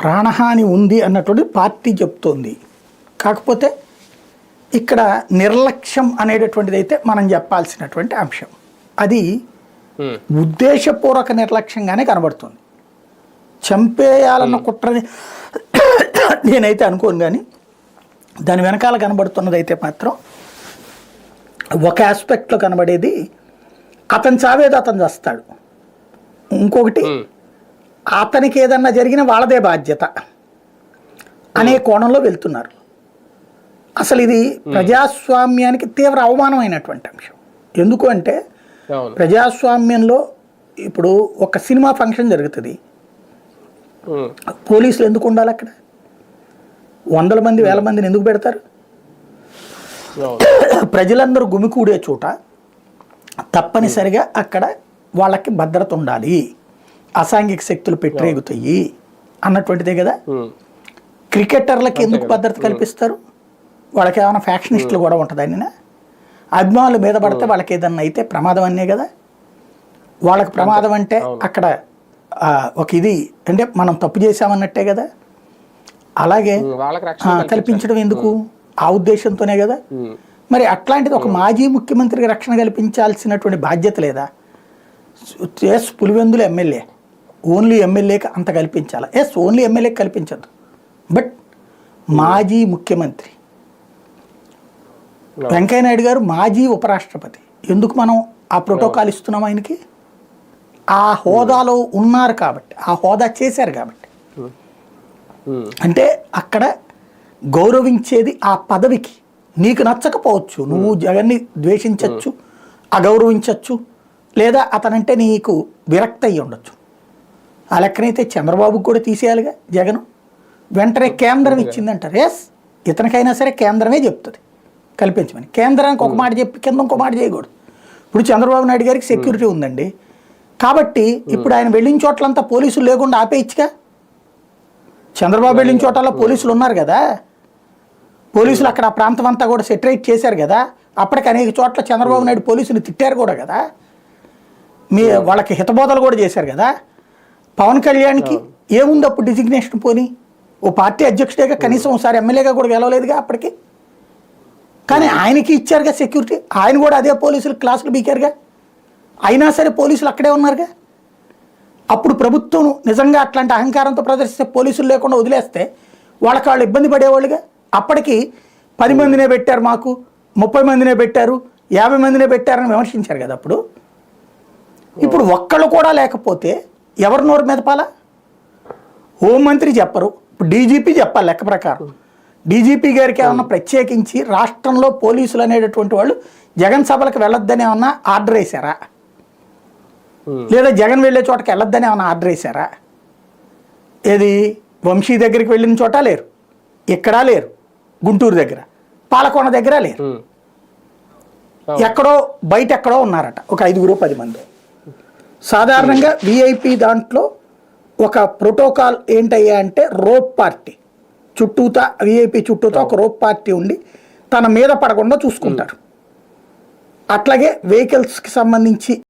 ప్రాణహాని ఉంది అన్నటువంటి పార్టీ చెప్తోంది. కాకపోతే ఇక్కడ నిర్లక్ష్యం అనేటటువంటిది అయితే మనం చెప్పాల్సినటువంటి అంశం. అది ఉద్దేశపూర్వక నిర్లక్ష్యంగానే కనబడుతుంది. చంపేయాలన్న కుట్రని నేనైతే అనుకోను కానీ దాని వెనకాల కనబడుతున్నది అయితే మాత్రం ఒక ఆస్పెక్ట్లో కనబడేది అతను చావేది అతను చేస్తాడు. ఇంకొకటి అతనికి ఏదన్నా జరిగిన వాళ్ళదే బాధ్యత అనే కోణంలో వెళ్తున్నారు. అసలు ఇది ప్రజాస్వామ్యానికి తీవ్ర అవమానమైనటువంటి అంశం. ఎందుకు అంటే ప్రజాస్వామ్యంలో ఇప్పుడు ఒక సినిమా ఫంక్షన్ జరుగుతుంది. పోలీసులు ఎందుకు ఉండాలి అక్కడ? వందల మంది వేల మందిని ఎందుకు పెడతారు? ప్రజలందరూ గుమికూడే చోట తప్పనిసరిగా అక్కడ వాళ్ళకి భద్రత ఉండాలి. అసాంఘిక శక్తులు పెట్టరేగుతాయి అన్నటువంటిదే కదా. క్రికెటర్లకి ఎందుకు భద్రత కల్పిస్తారు? వాళ్ళకి ఏమైనా ఫ్యాక్షనిస్టులు కూడా ఉంటుందని అభిమానులు మీద పడితే వాళ్ళకి ఏదన్నా అయితే ప్రమాదం అనే కదా. వాళ్ళకి ప్రమాదం అంటే అక్కడ ఒక ఇది అంటే మనం తప్పు చేసామన్నట్టే కదా. అలాగే కల్పించడం ఎందుకు? ఆ ఉద్దేశంతోనే కదా. మరి అట్లాంటిది ఒక మాజీ ముఖ్యమంత్రికి రక్షణ కల్పించాల్సినటువంటి బాధ్యత లేదా? పులివెందులు ఎమ్మెల్యే. ఓన్లీ ఎమ్మెల్యేకి అంత కల్పించాలా? ఎస్ ఓన్లీ ఎమ్మెల్యేకి కల్పించద్దు. బట్ మాజీ ముఖ్యమంత్రి. వెంకయ్యనాయుడు గారు మాజీ ఉపరాష్ట్రపతి. ఎందుకు మనం ఆ ప్రోటోకాల్ ఇస్తున్నాం ఆయనకి? ఆ హోదాలో ఉన్నారు కాబట్టి ఆ హోదా చేశారు కాబట్టి. ఉమ్, అంటే అక్కడ గౌరవించేది ఆ పదవికి. నీకు నచ్చకపోవచ్చు నువ్వు జగన్ని ద్వేషించవచ్చు అగౌరవించవచ్చు లేదా అతనంటే నీకు విరక్తి అయ్యి ఉండొచ్చు ఆ లెక్కనైతే చంద్రబాబుకి కూడా తీసేయాలిగా జగన్? వెంటనే కేంద్రం ఇచ్చిందంటారు ఎస్ ఇతనికైనా సరే కేంద్రమే చెప్తుంది. కల్పించమని. కేంద్రానికి ఒక మాట చెప్పి కింద ఇంకో మాట చేయకూడదు. ఇప్పుడు చంద్రబాబు నాయుడు గారికి సెక్యూరిటీ ఉందండి. కాబట్టి ఇప్పుడు ఆయన వెళ్ళిన చోట్లంతా పోలీసులు లేకుండా ఆపేయచ్చుగా? చంద్రబాబు వెళ్ళిన చోటల్లో పోలీసులు ఉన్నారు కదా? పోలీసులు అక్కడ ఆ ప్రాంతం అంతా కూడా సెటరేట్ చేశారు కదా? అప్పటికి అనేక చోట్ల చంద్రబాబు నాయుడు పోలీసులు తిట్టారు కూడా కదా? మీ వాళ్ళకి హితబోధలు కూడా చేశారు కదా? పవన్ కళ్యాణ్కి ఏముంది అప్పుడు డిజిగ్నేషన్ పోని? ఓ పార్టీ అధ్యక్షుడిగా కనీసం ఒకసారి ఎమ్మెల్యేగా కూడా గెలవలేదుగా అప్పటికి? కానీ ఆయనకి ఇచ్చారుగా సెక్యూరిటీ ఆయన కూడా అదే పోలీసులు క్లాసులు బీకారుగా? అయినా సరే పోలీసులు అక్కడే ఉన్నారుగా? అప్పుడు ప్రభుత్వం నిజంగా అట్లాంటి అహంకారంతో ప్రదర్శిస్తే పోలీసులు లేకుండా వదిలేస్తే వాళ్ళకి వాళ్ళు ఇబ్బంది పడేవాళ్ళుగా? అప్పటికి పది మందినే పెట్టారు మాకు ముప్పై మందినే పెట్టారు యాభై మందినే పెట్టారని విమర్శించారు కదా అప్పుడు? ఇప్పుడు ఒక్కళ్ళు కూడా లేకపోతే ఎవరి నోరు మెదపాలా హోంమంత్రి చెప్పరు. ఇప్పుడు డీజీపీ చెప్పాలి లెక్క ప్రకారం. డీజీపీ గారికి ఏమన్నా ప్రత్యేకించి రాష్ట్రంలో పోలీసులు అనేటటువంటి వాళ్ళు జగన్ సభలకు వెళ్ళొద్దని ఏమన్నా ఆర్డర్ వేశారా? లేదా జగన్ వెళ్ళే చోటకి వెళ్ళొద్దని ఏమైనా ఆర్డర్ వేశారా? ఏది వంశీ దగ్గరికి వెళ్ళిన చోట లేరు. ఎక్కడా లేరు. గుంటూరు దగ్గర. పాలకోన దగ్గర లేరు. ఎక్కడో బయట ఎక్కడో ఉన్నారట. ఒక ఐదుగురు పది మంది. సాధారణంగా విఐపి దాంట్లో ఒక ప్రోటోకాల్ ఏంటయ్యా అంటే రోప్ పార్టీ. చుట్టూతా విఐపి చుట్టూతా ఒక రోప్ పార్టీ ఉండి తన మీద పడకుండా చూసుకుంటారు అట్లాగే వెహికల్స్కి సంబంధించి